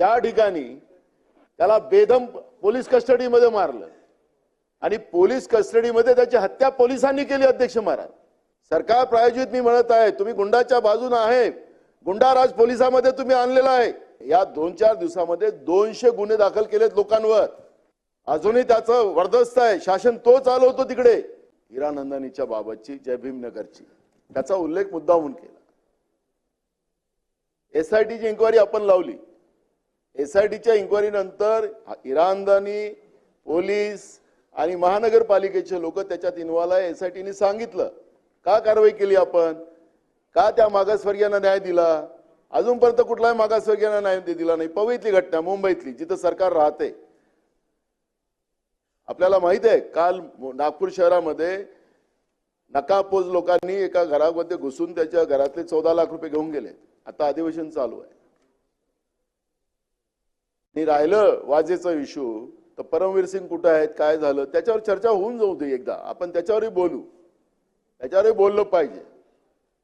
त्या ठिकाणी त्याला बेदम पोलीस कस्टडीमध्ये मारलं. आणि पोलीस कस्टडीमध्ये त्याची हत्या पोलिसांनी केली अध्यक्ष महाराज. सरकार प्रायोजित मी म्हणत आहे तुम्ही गुंडाच्या बाजूने आहे. गुंडाराज पोलिसामध्ये तुम्ही आणलेला आहे. या दोन चार दिवसामध्ये दोनशे गुन्हे दाखल केलेत लोकांवर. अजूनही त्याचं वर्दस्त आहे. शासन तो चालवतो तिकडे. हिरानंदानीच्या बाबतची जय भीमनगरची. त्याचा उल्लेख मुद्दामून केला. एसआयटीची इन्क्वायरी आपण लावली. एसआयटीच्या इन्क्वायरी नंतर इराणदानी पोलीस आणि महानगरपालिकेचे लोक त्याच्यात इन्व्हॉल्व आहे. एसआयटीने सांगितलं. का कारवाई केली आपण? का त्या मागासवर्गीयांना न्याय दिला? अजूनपर्यंत कुठलाही मागासवर्गीयांना न्याय दिला नाही. पवईतली घटना मुंबईतली जिथं सरकार राहते. आपल्याला माहीत आहे काल नागपूर शहरामध्ये नकापोज लोकांनी एका घरामध्ये घुसून त्याच्या घरातले चौदा लाख रुपये घेऊन गेले. आता अधिवेशन चालू आहे. आणि राहिलं वाजेचा इश्यू तर परमवीर सिंग कुठं आहेत काय झालं त्याच्यावर चर्चा होऊन जाऊ दे एकदा. आपण त्याच्यावरही बोलू. त्याच्यावरही बोललं पाहिजे.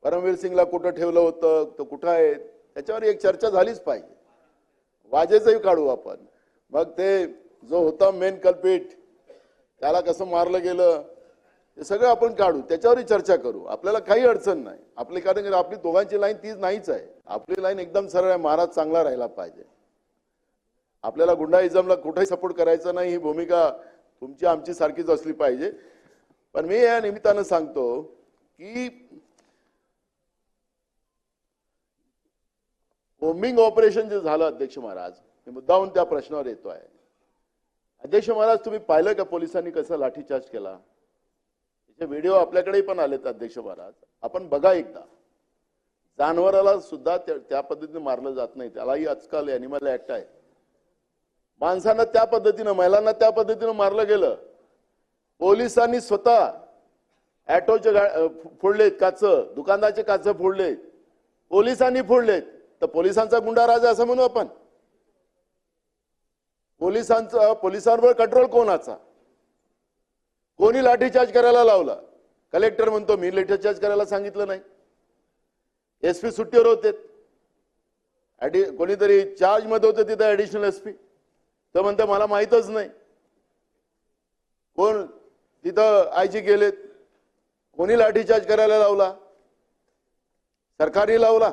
परमवीर सिंगला कुठं ठेवलं होतं तर कुठं आहे त्याच्यावर एक चर्चा झालीच पाहिजे. वाजेचंही काढू आपण. मग ते जो होता मेन कल्पीट त्याला कसं मारलं गेलं ते सगळं आपण काढू. त्याच्यावरही चर्चा करू. आपल्याला काही अडचण नाही. आपली कारण आपली दोघांची लाईन तीच नाहीच आहे. आपली लाईन एकदम सरळ आहे. महाराज चांगला राहिला पाहिजे. आपल्याला गुंडाइझमला कुठेही सपोर्ट करायचा नाही ही भूमिका तुमची आमची सारखीच असली पाहिजे. पण मी या निमित्तानं सांगतो की कोम्बिंग ऑपरेशन जे झालं अध्यक्ष महाराज मी मुद्दाहून त्या प्रश्नावर येतो आहे अध्यक्ष महाराज तुम्ही पाहिलं का पोलिसांनी कसा लाठीचार्ज केला? त्याचे व्हिडिओ आपल्याकडे पण आलेत अध्यक्ष महाराज. आपण बघा एकदा. जानवराला सुद्धा त्या पद्धतीने मारलं जात नाही. त्यालाही आजकाल ॲनिमल ऍक्ट आहे. माणसांना त्या पद्धतीनं महिलांना त्या पद्धतीनं मारलं गेलं. पोलिसांनी स्वतः ऍटोचे गा- फोडलेत काच दुकानदारचे काच फोडलेत. पोलिसांनी फोडलेत. तर पोलिसांचा गुंडा राजा असं म्हणू आपण. पोलिसांचा पोलिसांवर कंट्रोल कोणाचा? कोणी लाठीचार्ज करायला लावला? कलेक्टर म्हणतो मी लाठीचार्ज करायला सांगितलं नाही. एस पी सुट्टीवर होते. कोणीतरी चार्जमध्ये होते तिथे ऍडिशनल एसपी तर म्हणतं मला माहीतच नाही. कोण? तिथं आयजी गेलेत. कोणी लाठीचार्ज करायला लावला? सरकारने लावला.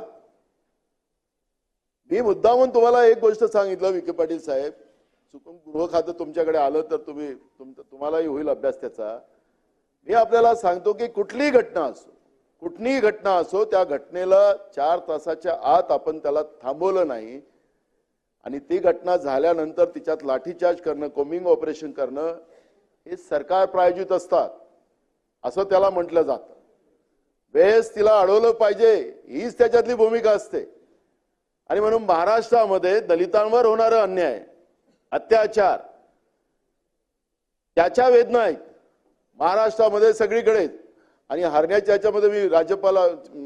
मी मुद्दामून तुम्हाला एक गोष्ट सांगितलं विखे पाटील साहेब. चुकून गृह खातं तुमच्याकडे आलं तर तुम्ही तुम- तुम्हालाही होईल अभ्यास त्याचा. मी आपल्याला सांगतो की कुठलीही घटना असो कुठलीही घटना असो त्या घटनेला चार तासाच्या आत आपण त्याला थांबवलं नाही. आणि ती घटना झाल्यानंतर तिच्यात लाठीचार्ज करणं कोमिंग ऑपरेशन करणं हे सरकार प्रायोजित असतात असं त्याला म्हटलं जातं. वेळेस तिला अडवलं पाहिजे हीच त्याच्यातली भूमिका असते. आणि म्हणून महाराष्ट्रामध्ये दलितांवर होणारं अन्याय अत्याचार त्याच्या वेदना आहेत. महाराष्ट्रामध्ये सगळीकडे. आणि हरण्याच्या याच्यामध्ये मी राज्यपाल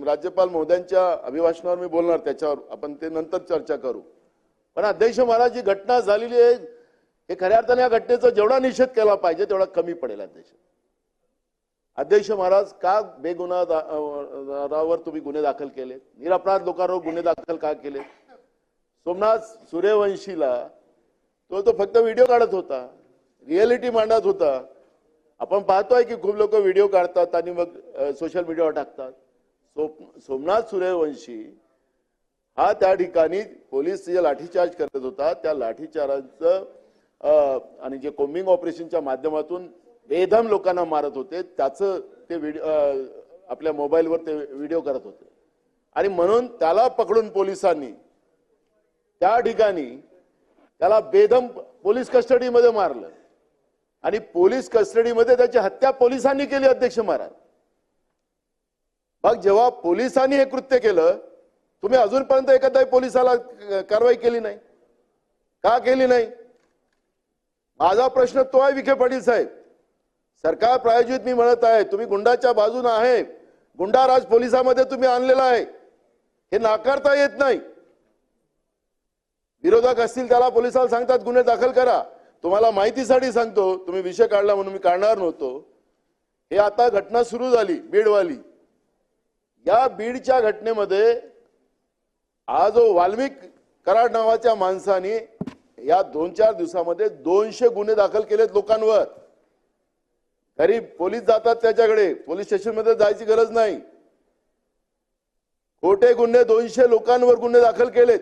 राज्यपाल महोदयांच्या अभिभाषणावर मी बोलणार त्याच्यावर आपण ते नंतर चर्चा करू. पण अध्यक्ष महाराज जी घटना झालेली आहे हे खऱ्या अर्थाने या घटनेचा जेवढा निषेध केला पाहिजे तेवढा कमी पडेल अध्यक्ष. अध्यक्ष महाराज का बेगुन्हावर तुम्ही गुन्हे दाखल केले? निरपराध लोकांवर गुन्हे दाखल का केले? सोमनाथ सूर्यवंशीला तो तो फक्त व्हिडिओ काढत होता रिअलिटी मांडत होता. आपण पाहतोय की खूप लोक व्हिडिओ काढतात आणि मग सोशल मीडियावर टाकतात. सो सोमनाथ सूर्यवंशी हा त्या ठिकाणी पोलीस जे लाठीचार्ज करत होता त्या लाठीचार्जचं अं, आणि जे कोम्बिंग ऑपरेशनच्या माध्यमातून बेदम लोकांना मारत होते त्याचं ते व्हिडिओ आपल्या मोबाईलवर ते व्हिडिओ करत होते. आणि म्हणून त्याला पकडून पोलिसांनी त्या ठिकाणी त्याला बेदम पोलीस कस्टडीमध्ये मारलं. आणि पोलीस कस्टडीमध्ये त्याची हत्या पोलिसांनी केली अध्यक्ष महाराज. मग जेव्हा पोलिसांनी हे कृत्य केलं तुम्ही अजूनपर्यंत एखाद्या पोलिसाला कारवाई केली नाही. का केली नाही? माझा प्रश्न तो आहे विखे पाटील साहेब. सरकार प्रायोजित मी म्हणत आहे तुम्ही गुंडाच्या बाजूने आहे. गुंडाराज पोलिसामध्ये तुम्ही आणलेला आहे. हे नाकारता येत नाही. विरोधक असतील त्याला पोलिसाला सांगतात गुन्हे दाखल करा. तुम्हाला माहितीसाठी सांगतो तुम्ही विषय काढला म्हणून मी काढणार नव्हतो. हे आता घटना सुरू झाली बीडवाली. या बीडच्या घटनेमध्ये हा जो वाल्मिक कराड नावाच्या माणसाने या दोन चार दिवसामध्ये दोनशे गुन्हे दाखल केलेत लोकांवर. तरी पोलीस जातात त्याच्याकडे. पोलीस स्टेशनमध्ये जायची गरज नाही. खोटे गुन्हे दोनशे लोकांवर गुन्हे दाखल केलेत.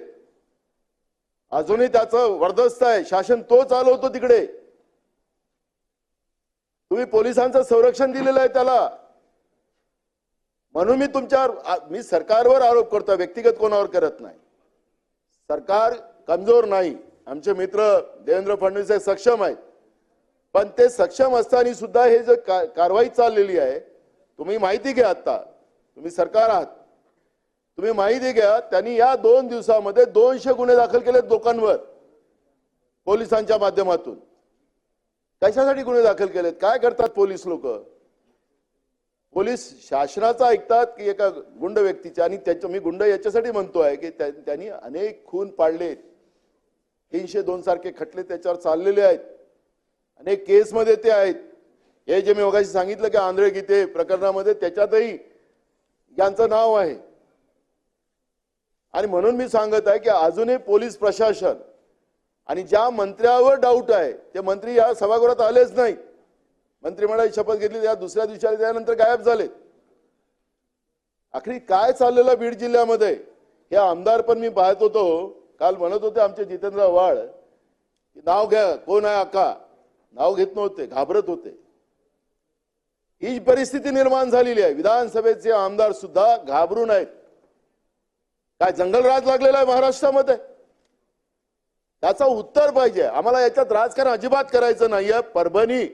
अजूनही त्याचं वर्दस्त आहे. शासन तो चालवतो तिकडे. तुम्ही पोलिसांचं संरक्षण दिलेलं आहे त्याला. म्हणून मी तुमच्यावर मी सरकारवर आरोप करतो व्यक्तिगत कोणावर करत नाही. सरकार कमजोर नाही. आमचे मित्र देवेंद्र फडणवीस हे सक्षम आहेत. पण ते सक्षम असताना सुद्धा हे जे का- कारवाई चाललेली आहे तुम्ही माहिती घ्या आता. तुम्ही सरकार आहात. तुम्ही माहिती घ्या त्यांनी या दोन दिवसामध्ये दोनशे गुन्हे दाखल केलेत लोकांवर पोलिसांच्या माध्यमातून. कशासाठी गुन्हे दाखल केलेत? काय करतात पोलीस लोक? पोलीस शासनाचा ऐकतात की एका गुंड व्यक्तीच्या आणि त्याच्या मी गुंड याच्यासाठी म्हणतो आहे की त्यांनी अनेक खून पाडलेत तीनशे दोन सारखे खटले त्याच्यावर चाललेले आहेत. अनेक केसमध्ये ते आहेत. हे जे मी मगाशी सांगितलं की आंध्र गीते प्रकरणामध्ये त्याच्यातही यांचं नाव आहे. आणि म्हणून मी सांगत आहे की अजूनही पोलीस प्रशासन आणि ज्या मंत्र्यावर डाऊट आहे ते मंत्री या सभागृहात आलेच नाही मंत्रिमंडळाची शपथ घेतली त्या दुसऱ्या दिवशी त्यानंतर गायब झाले. आखरी काय चाललेलं बीड जिल्ह्यामध्ये? हे आमदार पण मी पाहत होतो. काल म्हणत होते आमचे जितेंद्र वाळ नाव घ्या कोण आहे आका नाव घेत नव्हते घाबरत होते. ही परिस्थिती निर्माण झालेली आहे. विधानसभेचे आमदार सुद्धा घाबरून आहेत काय जंगलराज लागलेला आहे महाराष्ट्रामध्ये? त्याचा उत्तर पाहिजे. आम्हाला याच्यात राजकारण अजिबात करायचं नाहीये. परभणी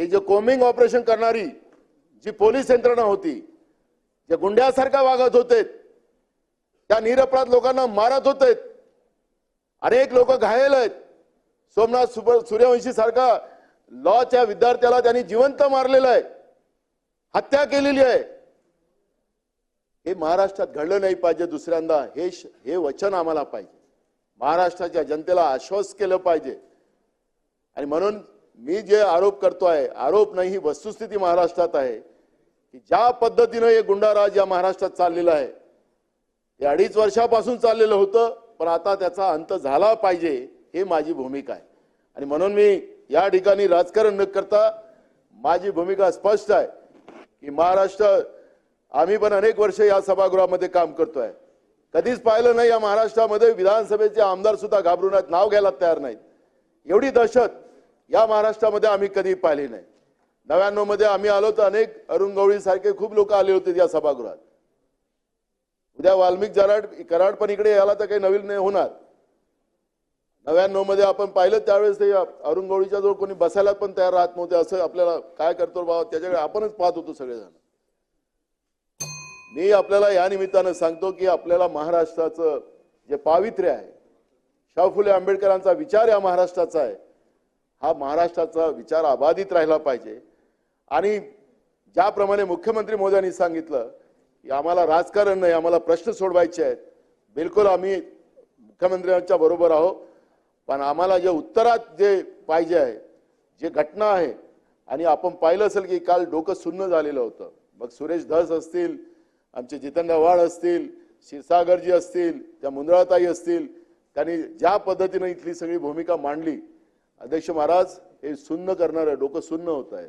हे जे कोमिंग ऑपरेशन करणारी जी पोलीस यंत्रणा होती जे गुंड्यासारखा वागत होते त्या निरपराध लोकांना मारत होते. अनेक लोक घायल आहेत. सोमनाथ सुपर सूर्यवंशी सारखा लॉच्या विद्यार्थ्याला त्यांनी जिवंत मारलेलं आहे. हत्या केलेली आहे. हे महाराष्ट्रात घडलं नाही पाहिजे दुसऱ्यांदा. हे हे वचन आम्हाला पाहिजे. महाराष्ट्राच्या जनतेला आश्वास केलं पाहिजे. आणि म्हणून मी जे आरोप करतोय आरोप नाही ही वस्तुस्थिती महाराष्ट्रात आहे की ज्या पद्धतीनं हे गुंडाराज या महाराष्ट्रात चाललेलं आहे हे अडीच वर्षापासून चाललेलं होतं पण आता त्याचा अंत झाला पाहिजे हे माझी भूमिका आहे. आणि म्हणून मी या ठिकाणी राजकारण न करता माझी भूमिका स्पष्ट आहे की महाराष्ट्र आम्ही पण अनेक वर्ष या सभागृहामध्ये काम करतोय. कधीच पाहिलं नाही या महाराष्ट्रामध्ये विधानसभेचे आमदार सुद्धा घाबरून आहेत नाव घ्यायला तयार नाहीत. एवढी दहशत या महाराष्ट्रामध्ये आम्ही कधी पाहिले नाही. नव्याण्णवमध्ये आम्ही आलो तर अनेक अरुण गवळी सारखे खूप लोक आले होते या सभागृहात. उद्या वाल्मिक जराड कराड पण इकडे याला तर काही नवीन नाही होणार. नव्याण्णवमध्ये आपण पाहिलं त्यावेळेस ते अरुण गवळीच्या जवळ कोणी बसायला पण तयार राहत नव्हते. असं आपल्याला काय करतो बाबा त्याच्याकडे आपणच पाहत होतो सगळेजण. मी आपल्याला या निमित्तानं सांगतो की आपल्याला महाराष्ट्राचं जे पावित्र्य आहे शाहू फुले आंबेडकरांचा विचार या महाराष्ट्राचा आहे. हा महाराष्ट्राचा विचार अबाधित राहिला पाहिजे. आणि ज्याप्रमाणे मुख्यमंत्री मोदयांनी सांगितलं की आम्हाला राजकारण नाही आम्हाला प्रश्न सोडवायचे आहेत. बिलकुल आम्ही मुख्यमंत्र्यांच्या बरोबर आहोत. पण आम्हाला जे उत्तरात जे पाहिजे आहे जे घटना आहे आणि आपण पाहिलं असेल की काल डोकं सुन्न झालेलं होतं. मग सुरेश धस असतील आमचे जितेंद्र वाळ असतील क्षीरसागरजी असतील त्या मुंदळाताई असतील त्यांनी ज्या पद्धतीनं इथली सगळी भूमिका मांडली अध्यक्ष महाराज हे सुन्न करणारं डोकं सुन्न होत आहे.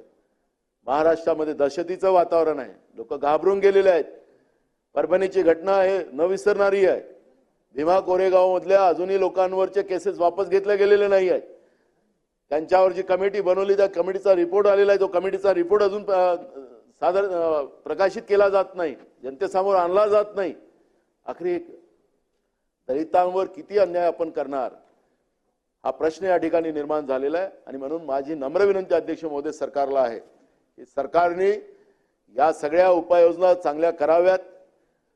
महाराष्ट्रामध्ये दहशतीचं वातावरण आहे. लोक घाबरून गेलेले आहेत. परभणीची घटना हे न विसरणारी आहे. भीमा कोरेगाव मधल्या अजूनही लोकांवरचे केसेस वापस घेतले गेलेले नाही आहेत. त्यांच्यावर जी कमिटी बनवली त्या कमिटीचा रिपोर्ट आलेला आहे. तो कमिटीचा रिपोर्ट अजून सादर प्रकाशित केला जात नाही. जनतेसमोर आणला जात नाही. आखरी दलितांवर किती अन्याय आपण करणार? हा प्रश्न या ठिकाणी निर्माण झालेला आहे. आणि म्हणून माझी नम्र विनंती अध्यक्ष महोदय सरकारला आहे की सरकारने या सगळ्या उपाययोजना चांगल्या कराव्यात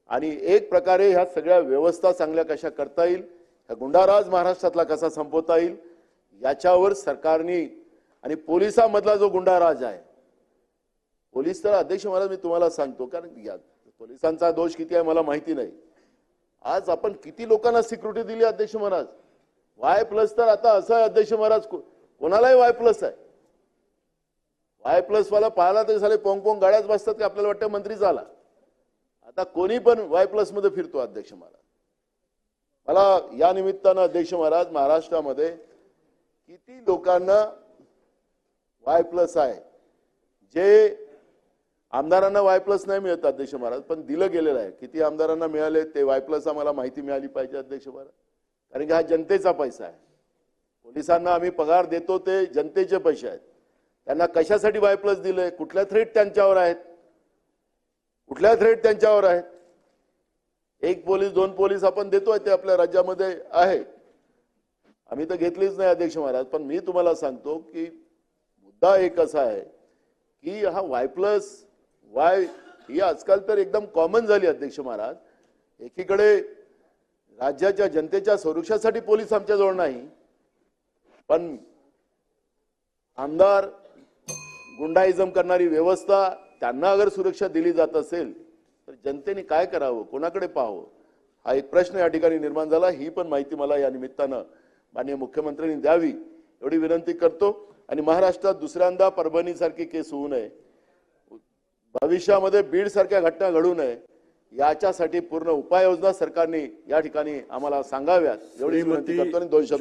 आणि एक प्रकारे ह्या सगळ्या व्यवस्था चांगल्या कशा करता येईल ह्या गुंडाराज महाराष्ट्रातला कसा संपवता येईल याच्यावर सरकारने आणि पोलिसांमधला जो गुंडाराज आहे पोलीस तर अध्यक्ष महाराज मी तुम्हाला सांगतो कारण या पोलिसांचा दोष किती आहे मला माहिती नाही. आज आपण किती लोकांना सिक्युरिटी दिली अध्यक्ष महाराज? वाय प्लस तर आता असं अध्यक्ष महाराज कोणालाही वाय प्लस आहे. वाय प्लस वाला पाहिला तरी झाले पोंग पोंग गाड्याच बसतात की? आपल्याला वाटतं मंत्री झाला. आता कोणी पण वाय प्लसमध्ये फिरतो अध्यक्ष महाराज. मला या निमित्तानं अध्यक्ष महाराज महाराष्ट्रामध्ये किती लोकांना वाय प्लस आहे? जे आमदारांना वाय प्लस नाही मिळत अध्यक्ष महाराज पण दिलं गेलेलं आहे. किती आमदारांना मिळाले ते वाय प्लस आम्हाला माहिती मिळाली पाहिजे अध्यक्ष महाराज. कारण की हा जनतेचा पैसा आहे. पोलिसांना आम्ही पगार देतो ते जनतेचे पैसे आहेत. त्यांना कशासाठी वाय प्लस दिले कुठल्या थ्रेट त्यांच्यावर आहेत? कुठल्या थ्रेट त्यांच्यावर आहेत? एक पोलीस दोन पोलीस आपण देतोय ते आपल्या राज्यामध्ये आहे. आम्ही तर घेतलीच नाही अध्यक्ष महाराज पण मी तुम्हाला सांगतो की मुद्दा एक असा आहे की हा वाय प्लस वाय ही आजकाल तर एकदम कॉमन झाली अध्यक्ष महाराज. एकीकडे राज्याच्या जनतेच्या संरक्षणासाठी पोलीस आमच्याजवळ नाही. पण आमदार गुंडाइजम करणारी व्यवस्था त्यांना अगर सुरक्षा दिली जात असेल तर जनतेने काय करावं? कोणाकडे पाहावं? हा एक प्रश्न या ठिकाणी निर्माण झाला. ही पण माहिती मला या निमित्तानं माननीय मुख्यमंत्र्यांनी द्यावी एवढी विनंती करतो. आणि महाराष्ट्रात दुसऱ्यांदा परभणीसारखी केस होऊ नये. भविष्यामध्ये बीड सारख्या घटना घडू नये. याच्यासाठी पूर्ण उपाययोजना सरकारने या ठिकाणी आम्हाला सांगाव्यात. एवढी विनंती करतो आणि दोन शब्द